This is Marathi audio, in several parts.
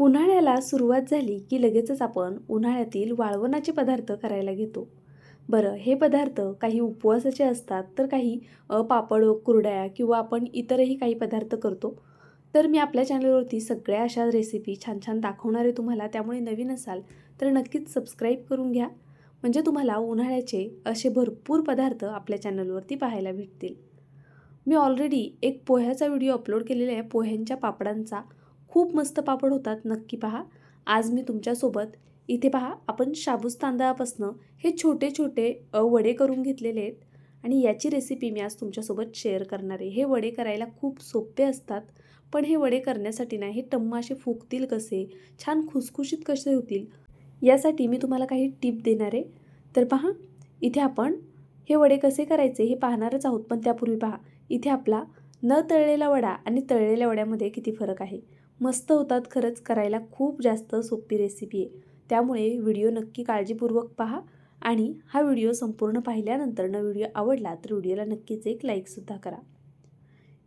उन्हाळ्याला सुरुवात झाली की लगेचच आपण उन्हाळ्यातील वाळवणाचे पदार्थ करायला घेतो. बरं हे पदार्थ काही उपवासाचे असतात तर काही पापड कुरड्या किंवा आपण इतरही काही पदार्थ करतो? तर मी आपल्या चॅनलवरती सगळ्या अशा रेसिपी छान छान दाखवणारे तुम्हाला त्यामुळे नवीन असाल तर नक्कीच सबस्क्राईब करून घ्या. म्हणजे तुम्हाला उन्हाळ्याचे असे भरपूर पदार्थ आपल्या चॅनलवरती पाहायला भेटतील. मी ऑलरेडी एक पोह्याचा व्हिडिओ अपलोड केलेला आहे पोह्यांच्या पापडांचा. खूप मस्त पापड होतात नक्की पहा. आज मी तुमच्यासोबत इथे पहा आपण शाबूस तांदळापासनं हे छोटे छोटे वडे करून घेतलेले आहेत. आणि याची रेसिपी मी आज तुमच्यासोबत शेअर करणार आहे. हे वडे करायला खूप सोपे असतात पण हे वडे करण्यासाठी ना हे टम्म असे फुगतील कसे? छान खुसखुशीत कसे होतील? यासाठी मी तुम्हाला काही टीप देणार आहे. तर पहा इथे आपण हे वडे कसे करायचे हे पाहणारच आहोत. पण त्यापूर्वी पहा इथे आपला न तळलेला वडा आणि तळलेल्या वड्यामध्ये किती फरक आहे? मस्त होतात खरंच करायला खूप जास्त सोपी रेसिपी आहे. त्यामुळे व्हिडिओ नक्की काळजीपूर्वक पहा आणि हा व्हिडिओ संपूर्ण पाहिल्यानंतर न व्हिडिओ आवडला तर व्हिडिओला नक्कीच एक लाईकसुद्धा करा.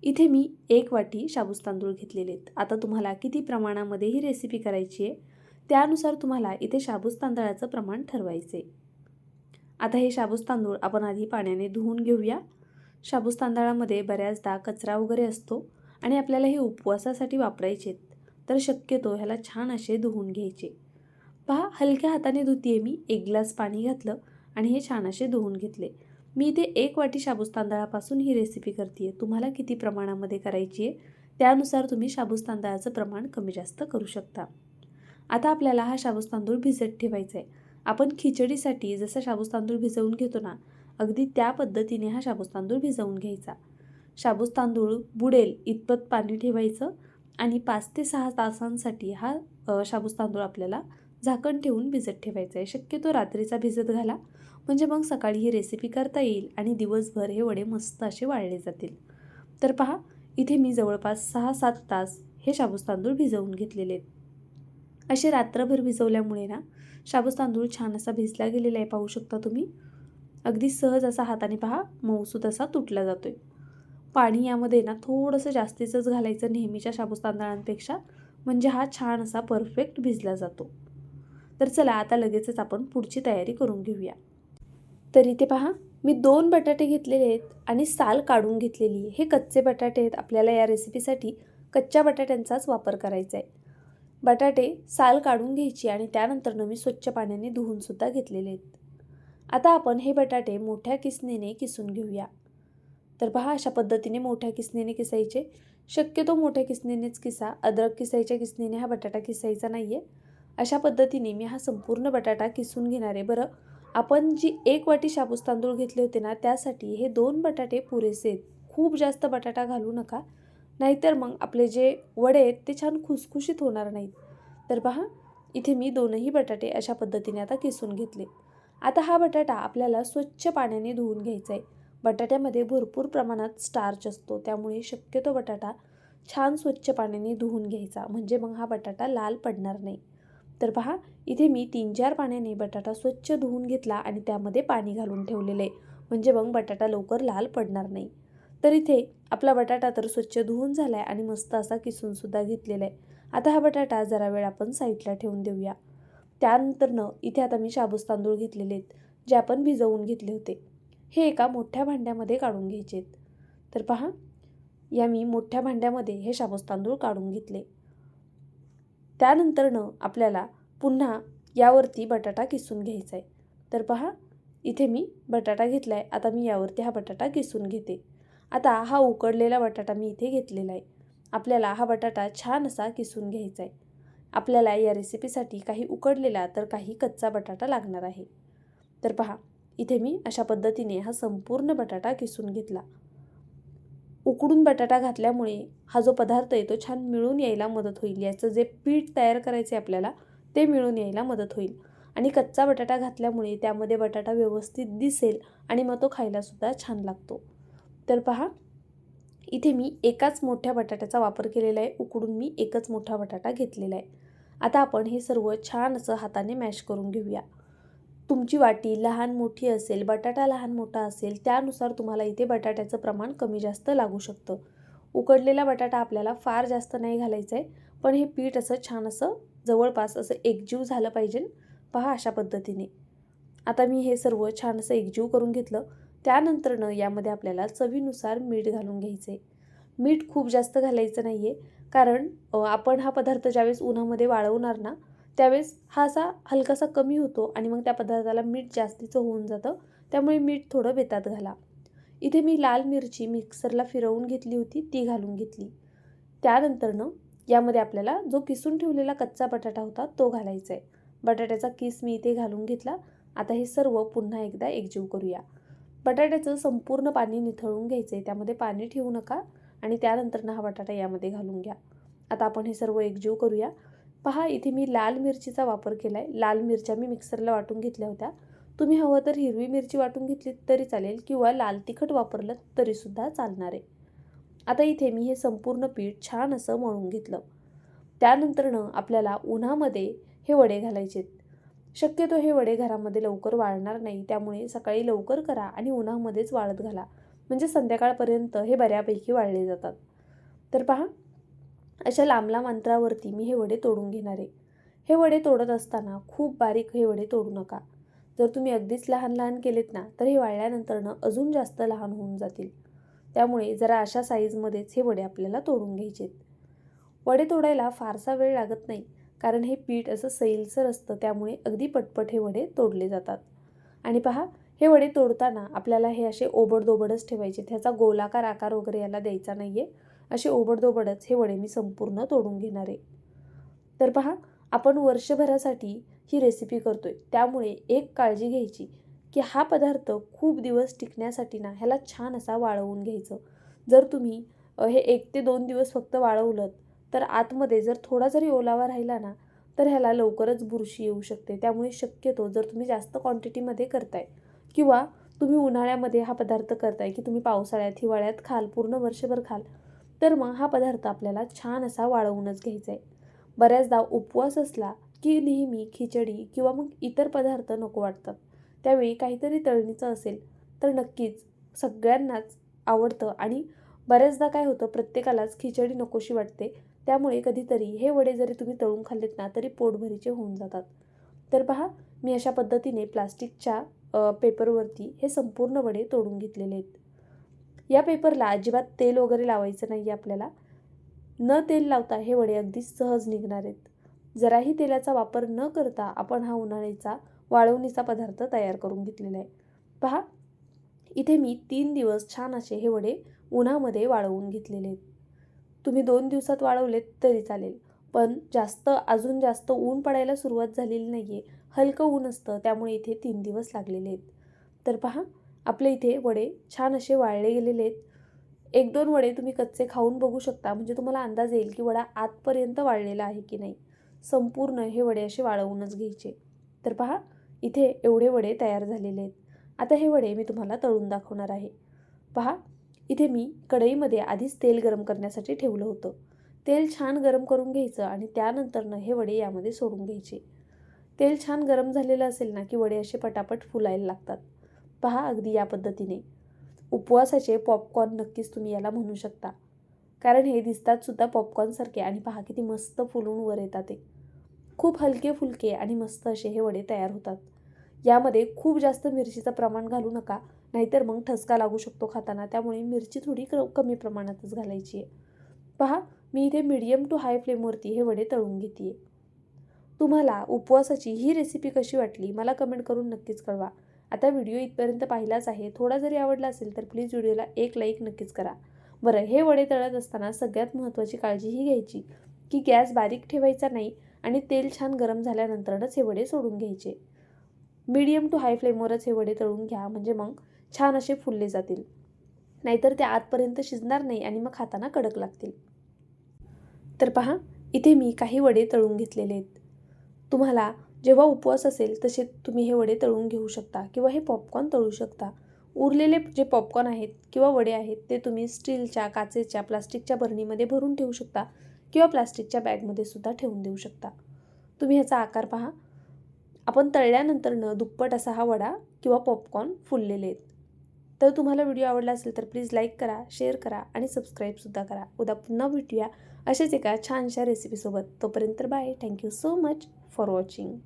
इथे मी एक वाटी शाबूस तांदूळ घेतलेले आहेत. आता तुम्हाला किती प्रमाणामध्ये ही रेसिपी करायची आहे त्यानुसार तुम्हाला इथे शाबूस तांदळाचं प्रमाण ठरवायचे आता हे शाबूस तांदूळ आपण आधी पाण्याने धुवून घेऊया. शाबूस तांदळामध्ये बऱ्याचदा कचरा वगैरे असतो आणि आपल्याला हे उपवासासाठी वापरायचे आहेत तर शक्यतो ह्याला छान असे धुवून घ्यायचे. पहा हलक्या हाताने धुतीये मी. एक ग्लास पाणी घातलं आणि हे छान असे धुवून घेतले. मी इथे एक वाटी शाबूस तांदळापासून ही रेसिपी करते तुम्हाला किती प्रमाणामध्ये करायची आहे त्यानुसार तुम्ही शाबूस तांदळाचं प्रमाण कमी जास्त करू शकता. आता आपल्याला हा शाबूस तांदूळ भिजत ठेवायचा आहे आपण खिचडीसाठी जसा शाबूस तांदूळ भिजवून घेतो ना अगदी त्या पद्धतीने हा शाबूस तांदूळ भिजवून घ्यायचा. शाबूस तांदूळ बुडेल इतपत पाणी ठेवायचं आणि पाच ते सहा तासांसाठी हा शाबूस तांदूळ आपल्याला झाकण ठेवून भिजत ठेवायचा आहे. शक्यतो रात्रीचा भिजत घाला. म्हणजे मग सकाळी ही रेसिपी करता येईल आणि दिवसभर हे वडे मस्त असे वाळले जातील. तर पहा इथे मी जवळपास सहा सात तास हे शाबूस तांदूळ भिजवून घेतलेले आहेत. असे रात्रभर भिजवल्यामुळे ना शाबूस तांदूळ छान असा भिजला गेलेला आहे पाहू शकता तुम्ही. अगदी सहज असा हाताने पहा मऊसूत असा तुटला जातो आहे पाणी यामध्ये ना थोडंसं जास्तीचंच घालायचं नेहमीच्या शाबूस तांदळांपेक्षा म्हणजे हा छान असा परफेक्ट भिजला जातो. तर चला आता लगेचच आपण पुढची तयारी करून घेऊया. तर इथे पहा मी दोन बटाटे घेतलेले आहेत आणि साल काढून घेतलेली आहे. हे कच्चे बटाटे आहेत. आपल्याला या रेसिपीसाठी कच्च्या बटाट्यांचाच वापर करायचा आहे. बटाटे साल काढून घ्यायची आणि त्यानंतर मी स्वच्छ पाण्याने धुवूनसुद्धा घेतलेले आहेत. आता आपण हे बटाटे मोठ्या किसणीने किसून घेऊया. तर पहा अशा पद्धतीने मोठ्या किसणीने किसायचे. शक्यतो मोठ्या किसणीनेच किसा. अद्रक किसायच्या किसणीने हा बटाटा किसायचा नाही आहे अशा पद्धतीने मी हा संपूर्ण बटाटा किसून घेणार आहे. बरं आपण जी एक वाटी शाबूस तांदूळ घेतले होते ना त्यासाठी हे दोन बटाटे पुरेसे आहेत. खूप जास्त बटाटा घालू नका. नाहीतर मग आपले जे वडे आहेत ते छान खुसखुशीत होणार नाहीत. तर पहा इथे मी दोनही बटाटे अशा पद्धतीने आता किसून घेतले. आता हा बटाटा आपल्याला स्वच्छ पाण्याने धुवून घ्यायचा आहे. बटाट्यामध्ये भरपूर प्रमाणात स्टार्च असतो. त्यामुळे शक्यतो बटाटा छान स्वच्छ पाण्याने धुवून घ्यायचा. म्हणजे मग हा बटाटा लाल पडणार नाही. तर पहा इथे मी तीन चार पाण्याने बटाटा स्वच्छ धुवून घेतला आणि त्यामध्ये पाणी घालून ठेवलेलं. आहे म्हणजे मग बटाटा लवकर लाल पडणार नाही. तर इथे आपला बटाटा तर स्वच्छ धुवून झाला आहे आणि मस्त असा किसूनसुद्धा घेतलेला आहे आता हा बटाटा जरा वेळ आपण साईडला ठेवून देऊया. त्यानंतरनं इथे आता मी शाबूस तांदूळ घेतलेले आहेत जे आपण भिजवून घेतले होते. हे एका मोठ्या भांड्यामध्ये काढून घ्यायचे आहेत तर पहा या मी मोठ्या भांड्यामध्ये हे शाबूस तांदूळ काढून घेतले. त्यानंतरनं आपल्याला पुन्हा यावरती बटाटा किसून घ्यायचा आहे तर पहा इथे मी बटाटा घेतला आहे आता मी यावरती हा बटाटा किसून घेते. आता हा उकडलेला बटाटा मी इथे घेतलेला आहे आपल्याला हा बटाटा छान असा किसून घ्यायचा आहे आपल्याला या रेसिपीसाठी काही उकडलेला तर काही कच्चा बटाटा लागणार आहे. तर पहा इथे मी अशा पद्धतीने हा संपूर्ण बटाटा किसून घेतला. उकडून बटाटा घातल्यामुळे हा जो पदार्थ आहे तो छान मिळून यायला मदत होईल. याचं जे पीठ तयार करायचे आपल्याला ते मिळून यायला मदत होईल. आणि कच्चा बटाटा घातल्यामुळे त्यामध्ये बटाटा व्यवस्थित दिसेल आणि मग तो खायलासुद्धा छान लागतो. तर पहा इथे मी एकाच मोठ्या बटाट्याचा वापर केलेला आहे. उकडून मी एकच मोठा बटाटा घेतलेला आहे. आता आपण हे सर्व छान असं हाताने मॅश करून घेऊया. तुमची वाटी लहान मोठी असेल बटाटा लहान मोठा असेल त्यानुसार तुम्हाला इथे बटाट्याचं प्रमाण कमी जास्त लागू शकतं. उकडलेला बटाटा आपल्याला फार जास्त नाही घालायचं आहे पण हे पीठ असं छान असं जवळपास असं एकजीव झालं पाहिजे. पहा अशा पद्धतीने. आता मी हे सर्व छान असं एकजीव करून घेतलं. त्यानंतरनं यामध्ये आपल्याला चवीनुसार मीठ घालून घ्यायचं आहे मीठ खूप जास्त घालायचं नाही आहे कारण आपण हा पदार्थ ज्यावेळेस उन्हामध्ये वाळवणार ना त्यावेळेस हा असा हलकासा कमी होतो आणि मग त्या पदार्थाला मीठ जास्तीचं होऊन जातं. त्यामुळे मीठ थोडं बेतात घाला. इथे मी लाल मिरची मिक्सरला फिरवून घेतली होती ती घालून घेतली. त्यानंतरनं यामध्ये आपल्याला जो किसून ठेवलेला कच्चा बटाटा होता तो घालायचा आहे बटाट्याचा किस मी इथे घालून घेतला. आता हे सर्व पुन्हा एकदा एकजीव करूया. बटाट्याचं संपूर्ण पाणी निथळून घ्यायचं आहे त्यामध्ये पाणी ठेवू नका आणि त्यानंतरनं हा बटाटा यामध्ये घालून घ्या. आता आपण हे सर्व एकजीव करूया. पहा इथे मी लाल मिरचीचा वापर केला आहे लाल मिरच्या मी मिक्सरला वाटून घेतल्या होत्या. तुम्ही हवं तर हिरवी मिरची वाटून घेतली तरी चालेल किंवा लाल तिखट वापरलं तरीसुद्धा चालणार. आहे आता इथे मी हे संपूर्ण पीठ छान असं मळून घेतलं. त्यानंतरनं आपल्याला उन्हामध्ये हे वडे घालायचे. शक्यतो हे वडे घरामध्ये लवकर वाळणार नाही त्यामुळे सकाळी लवकर करा आणि उन्हामध्येच वाळत घाला. म्हणजे संध्याकाळपर्यंत हे बऱ्यापैकी वाळले जातात. तर पहा अशा लांब लांब अंतरावरती मी हे वडे तोडून घेणार आहे. हे वडे तोडत असताना खूप बारीक हे वडे तोडू नका. जर तुम्ही अगदीच लहान लहान केलेत ना तर हे वाळल्यानंतरनं अजून जास्त लहान होऊन जातील. त्यामुळे जरा अशा साईजमध्येच हे वडे आपल्याला तोडून घ्यायचेत. वडे तोडायला फारसा वेळ लागत नाही कारण हे पीठ असं सैलसर असतं त्यामुळे अगदी पटपट हे वडे तोडले जातात. आणि पहा हे वडे तोडताना आपल्याला हे असे ओबडदोबडच ठेवायचे ह्याचा गोलाकार आकार वगैरे याला द्यायचा नाही आहे असे ओबडदोबडच हे वडे मी संपूर्ण तोडून घेणार आहे. तर पहा आपण वर्षभरासाठी ही रेसिपी करतो आहे त्यामुळे एक काळजी घ्यायची की हा पदार्थ खूप दिवस टिकण्यासाठी ना ह्याला छान असा वाळवून घ्यायचं. जर तुम्ही हे एक ते दोन दिवस फक्त वाळवलं तर आतमध्ये जर थोडा जरी ओलावा राहिला ना तर ह्याला लवकरच बुरशी येऊ शकते. त्यामुळे शक्यतो जर तुम्ही जास्त क्वांटिटीमध्ये करताय किंवा तुम्ही उन्हाळ्यामध्ये हा पदार्थ करताय की तुम्ही पावसाळ्यात हिवाळ्यात खाल पूर्ण वर्षभर खाल तर मग हा पदार्थ आपल्याला छान असा वाळवूनच घ्यायचा आहे बऱ्याचदा उपवास असला की नेहमी खिचडी किंवा मग इतर पदार्थ नको वाटतात. त्यावेळी काहीतरी तळणीचं असेल तर नक्कीच सगळ्यांनाच आवडतं आणि बऱ्याचदा काय होतं प्रत्येकालाच खिचडी नकोशी वाटते. त्यामुळे कधीतरी हे वडे जरी तुम्ही तळून खाल्लेत ना तरी पोटभरीचे होऊन जातात. तर पहा मी अशा पद्धतीने प्लास्टिकच्या पेपरवरती हे संपूर्ण वडे तोडून घेतलेले आहेत. या पेपरला अजिबात तेल वगैरे लावायचं नाही आहे आपल्याला. न तेल लावता हे वडे अगदी सहज निघणार आहेत. जराही तेलाचा वापर न करता आपण हा उन्हाळ्याचा वाळवणीचा पदार्थ तयार करून घेतलेला आहे. पहा इथे मी तीन दिवस छान असे हे वडे उन्हामध्ये वाळवून घेतलेले आहेत. तुम्ही दोन दिवसात वाळवलेत तरी चालेल पण जास्त अजून जास्त ऊन पडायला सुरुवात झालेली नाही आहे हलकं ऊन असतं त्यामुळे इथे तीन दिवस लागलेले आहेत. तर पहा आपले इथे वडे छान असे वाळले गेलेले आहेत. एक दोन वडे तुम्ही कच्चे खाऊन बघू शकता. म्हणजे तुम्हाला अंदाज येईल की वडा आतपर्यंत वाळलेला आहे की नाही. संपूर्ण हे वडे असे वाळवूनच घ्यायचे. तर पहा इथे एवढे वडे तयार झालेले आहेत. आता हे वडे मी तुम्हाला तळून दाखवणार आहे. पहा इथे मी कढईमध्ये आधीच तेल गरम करण्यासाठी ठेवलं होतं. तेल छान गरम करून घ्यायचं आणि त्यानंतरनं हे वडे यामध्ये सोडून घ्यायचे. तेल छान गरम झालेलं असेल ना की वडे असे पटापट फुलायला लागतात. पहा अगदी या पद्धतीने. उपवासाचे पॉपकॉर्न नक्कीच तुम्ही याला म्हणू शकता. कारण हे दिसतात सुद्धा पॉपकॉर्नसारखे आणि पहा किती मस्त फुलून वर येतात ते. खूप हलके फुलके आणि मस्त असे हे वडे तयार होतात. यामध्ये खूप जास्त मिरचीचं प्रमाण घालू नका नाहीतर मग ठसका लागू शकतो खाताना त्यामुळे मिरची थोडी क कमी प्रमाणातच घालायची आहे. पहा मी इथे मीडियम टू हाय फ्लेमवरती हे वडे तळून घेते तुम्हाला उपवासाची ही रेसिपी कशी वाटली मला कमेंट करून नक्कीच कळवा. आता व्हिडिओ इथपर्यंत पाहिलाच आहे. थोडा जरी आवडला असेल तर प्लीज व्हिडिओला एक लाईक नक्कीच करा. बरं हे वडे तळत असताना सगळ्यात महत्त्वाची काळजी ही घ्यायची की गॅस बारीक ठेवायचा नाही आणि तेल छान गरम झाल्यानंतरच हे वडे सोडून घ्यायचे. मीडियम टू हाय फ्लेमवरच हे वडे तळून घ्या म्हणजे मग छान असे फुलले जातील. नाहीतर ते आतपर्यंत शिजणार नाही आणि मग खाताना कडक लागतील. तर पहा इथे मी काही वडे तळून घेतलेले आहेत. तुम्हाला जेव्हा उपवास असेल तसे तुम्ही हे वडे तळून घेऊ शकता किंवा हे पॉपकॉर्न तळू शकता. उरलेले जे पॉपकॉर्न आहेत किंवा वडे आहेत ते तुम्ही स्टीलच्या काचेच्या प्लास्टिकच्या बरणीमध्ये भरून ठेवू शकता किंवा प्लास्टिकच्या बॅगमध्ये सुद्धा ठेवून देऊ शकता. तुम्ही ह्याचा आकार पहा. आपण तळल्यानंतरनं दुप्पट असा हा वडा किंवा पॉपकॉर्न फुललेले आहेत. तर तुम्हाला व्हिडिओ आवडला असेल तर प्लीज लाईक करा शेअर करा आणि सबस्क्राईबसुद्धा करा. उद्या पुन्हा भेटूया अशाच एका छानशा रेसिपीसोबत तोपर्यंत bye thank you so much for watching